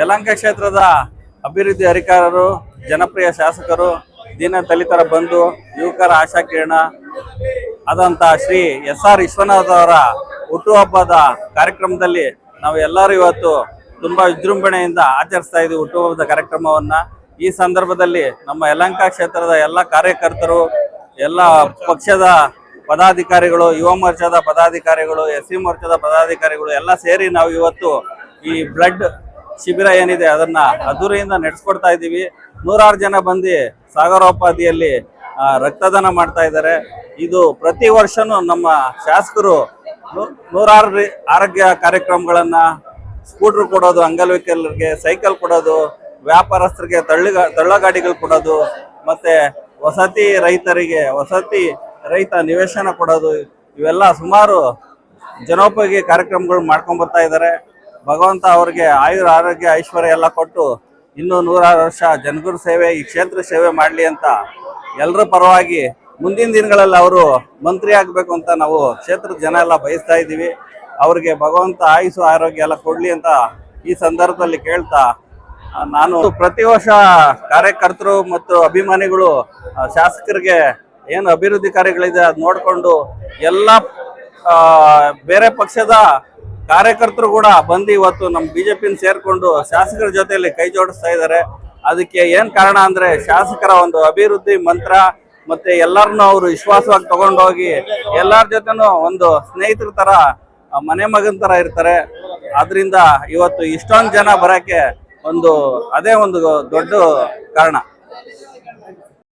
ಯಲಹಂಕ ಕ್ಷೇತ್ರದ ಅಭಿವೃದ್ಧಿ ಅಧಿಕಾರರು, ಜನಪ್ರಿಯ ಶಾಸಕರು, ದೀನ ದಲಿತರ ಬಂಧು, ಯುವಕರ ಆಶಾಕಿರಣ ಆದಂತ ಶ್ರೀ ಎಸ್ ಆರ್ ವಿಶ್ವನಾಥ್ ಅವರ ಹುಟ್ಟುಹಬ್ಬದ ಕಾರ್ಯಕ್ರಮದಲ್ಲಿ ನಾವು ಎಲ್ಲರೂ ಇವತ್ತು ತುಂಬಾ ವಿಜೃಂಭಣೆಯಿಂದ ಆಚರಿಸ್ತಾ ಇದ್ದೀವಿ ಹುಟ್ಟುಹಬ್ಬದ ಕಾರ್ಯಕ್ರಮವನ್ನ. ಈ ಸಂದರ್ಭದಲ್ಲಿ ನಮ್ಮ ಯಲಹಂಕ ಕ್ಷೇತ್ರದ ಎಲ್ಲ ಕಾರ್ಯಕರ್ತರು, ಎಲ್ಲ ಪಕ್ಷದ ಪದಾಧಿಕಾರಿಗಳು, ಯುವ ಮೋರ್ಚಾದ ಪದಾಧಿಕಾರಿಗಳು ಎಸ್ ಸಿ ಮೋರ್ಚಾದ ಪದಾಧಿಕಾರಿಗಳು ಎಲ್ಲ ಸೇರಿ ನಾವು ಇವತ್ತು ಈ ಬ್ಲಡ್ ಶಿಬಿರ ಏನಿದೆ ಅದನ್ನ ಅದ್ದೂರಿಯಿಂದ ನಡೆಸ್ಕೊಡ್ತಾ ಇದ್ದೀವಿ. ನೂರಾರು ಜನ ಬಂದು ಸಾಗರೋಪಾದಿಯಲ್ಲಿ ರಕ್ತದಾನ ಮಾಡ್ತಾ ಇದ್ದಾರೆ. ಇದು ಪ್ರತಿ ವರ್ಷನೂ ನಮ್ಮ ಶಾಸಕರು ನೂರಾರು ಆರೋಗ್ಯ ಕಾರ್ಯಕ್ರಮಗಳನ್ನ ಸ್ಕೂಟ್ರ್ ಕೊಡೋದು ಅಂಗವಿಕಲರಿಗೆ ಸೈಕಲ್ ಕೊಡೋದು, ವ್ಯಾಪಾರಸ್ಥರಿಗೆ ತಳ್ಳಿಗ, ತಳ್ಳಗಾಡಿಗಳು ಕೊಡೋದು, ಮತ್ತೆ ವಸತಿ ರೈತರಿಗೆ, ವಸತಿ ರೈತ ನಿವೇಶನ ಕೊಡೋದು, ಇವೆಲ್ಲ ಸುಮಾರು ಜನೋಪಯೋಗಿ ಕಾರ್ಯಕ್ರಮಗಳು ಮಾಡ್ಕೊಂಡ್ ಬರ್ತಾ ಇದ್ದಾರೆ. ಭಗವಂತ ಅವ್ರಿಗೆ ಆಯುರ್ ಆರೋಗ್ಯ ಐಶ್ವರ್ಯ ಎಲ್ಲ ಕೊಟ್ಟು ಇನ್ನೂ ನೂರಾರು ವರ್ಷ ಜನಗುರು ಸೇವೆ, ಈ ಕ್ಷೇತ್ರ ಸೇವೆ ಮಾಡಲಿ ಅಂತ ಎಲ್ಲರ ಪರವಾಗಿ ಮುಂದಿನ ದಿನಗಳಲ್ಲಿ ಅವರು ಮಂತ್ರಿ ಆಗಬೇಕು ಅಂತ ನಾವು ಕ್ಷೇತ್ರದ ಜನ ಎಲ್ಲ ಬಯಸ್ತಾ ಇದ್ದೀವಿ. ಅವ್ರಿಗೆ ಭಗವಂತ ಆಯುಸು ಆರೋಗ್ಯ ಎಲ್ಲ ಕೊಡ್ಲಿ ಅಂತ ಈ ಸಂದರ್ಭದಲ್ಲಿ ಕೇಳ್ತಾ ನಾನು ಪ್ರತಿ ವರ್ಷ ಕಾರ್ಯಕರ್ತರು ಮತ್ತು ಅಭಿಮಾನಿಗಳು ಶಾಸಕರಿಗೆ ಏನು ಅಭಿವೃದ್ಧಿ ಕಾರ್ಯಗಳಿದೆ ಅದು ನೋಡಿಕೊಂಡು ಎಲ್ಲ ಬೇರೆ ಪಕ್ಷದ ಕಾರ್ಯಕರ್ತರು ಕೂಡ ಬಂದು ಇವತ್ತು ನಮ್ಮ ಬಿಜೆಪಿನ ಸೇರ್ಕೊಂಡು ಶಾಸಕರ ಜೊತೆಯಲ್ಲಿ ಕೈ ಜೋಡಿಸ್ತಾ ಇದ್ದಾರೆ. ಅದಕ್ಕೆ ಏನ್ ಕಾರಣ ಅಂದ್ರೆ ಶಾಸಕರ ಒಂದು ಅಭಿವೃದ್ಧಿ ಮಂತ್ರ ಮತ್ತೆ ಎಲ್ಲರನ್ನು ಅವರು ವಿಶ್ವಾಸವಾಗಿ ತಗೊಂಡೋಗಿ ಎಲ್ಲರ ಜೊತೆನೂ ಒಂದು ಸ್ನೇಹಿತರ ತರ ಮನೆ ಮಗನ ತರ ಇರ್ತಾರೆ. ಆದ್ರಿಂದ ಇವತ್ತು ಇಷ್ಟೊಂದು ಜನ ಬರಕ್ಕೆ ಒಂದು, ಅದೇ ಒಂದು ದೊಡ್ಡ ಕಾರಣ.